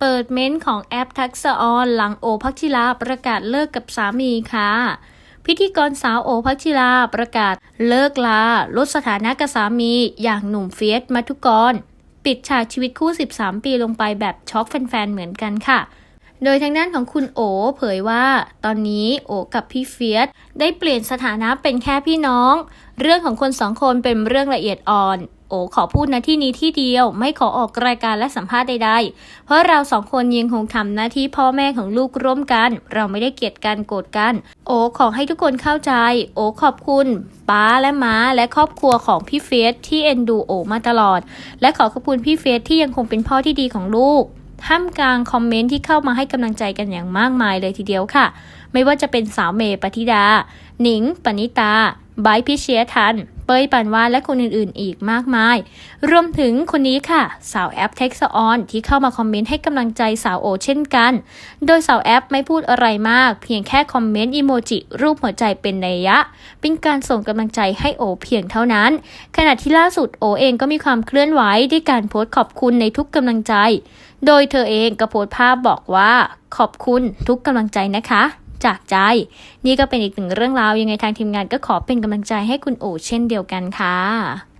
เปิดเม้นท์ของแอปทักษะออนหลังโอพักชิลาประกาศเลิกกับสามีค่ะ พิธีกรสาวโอพักชิลาประกาศเลิกลาลดสถานะกับสามีอย่างหนุ่มเฟียสมัทุกร ปิดฉากชีวิตคู่ 13 ปีลงไปแบบช็อกแฟนๆ เหมือนกันค่ะ โดยทางด้านของคุณโอเผยว่า ตอนนี้โอกับพี่เฟียสได้เปลี่ยนสถานะเป็นแค่พี่น้อง เรื่องของคนสองคนเป็นเรื่องละเอียดอ่อน โอขอพูดนะที่นี้ที่เดียว ไม่ขอออกรายการและสัมภาษณ์ใดๆ เพราะเราสองคนยังคงทำหน้าที่พ่อแม่ของลูกร่วมกัน เราไม่ได้เกลียดกันโกรธกัน โอขอให้ทุกคนเข้าใจ โอขอบคุณป้าและม้าและครอบครัวของพี่เฟสที่เอ็นดูโอมาตลอด และขอขอบคุณพี่เฟสที่ยังคงเป็นพ่อที่ดีของลูกท่ามกลางคอมเมนต์ที่เข้ามาให้กำลังใจกันอย่างมากมายเลยทีเดียวค่ะ ไม่ว่าจะเป็นสาวเมย์ปฏิดา หนิง ปณิตาไบพิเชียทัน เป้ยปันวานและคนอื่นๆ อีกมากมาย รวมถึงคนนี้ค่ะ สาวแอปเท็กซ์ออนที่เข้ามาคอมเมนต์ให้กำลังใจสาวโอเช่นกัน โดยสาวแอปไม่พูดอะไรมาก เพียงแค่คอมเมนต์อีโมจิรูปหัวใจเป็นนัยยะ เป็นการส่งกำลังใจให้โอเพียงเท่านั้น ขณะที่ล่าสุดโอเองก็มีความเคลื่อนไหวด้วยการโพสต์ขอบคุณในทุกกำลังใจ โดยเธอเองก็โพสต์ภาพบอกว่า ขอบคุณทุกกำลังใจนะคะ จากใจ นี่ก็เป็นอีกหนึ่งเรื่องราวยังไงทางทีมงานก็ขอเป็นกำลังใจให้คุณโอเช่นเดียวกันค่ะ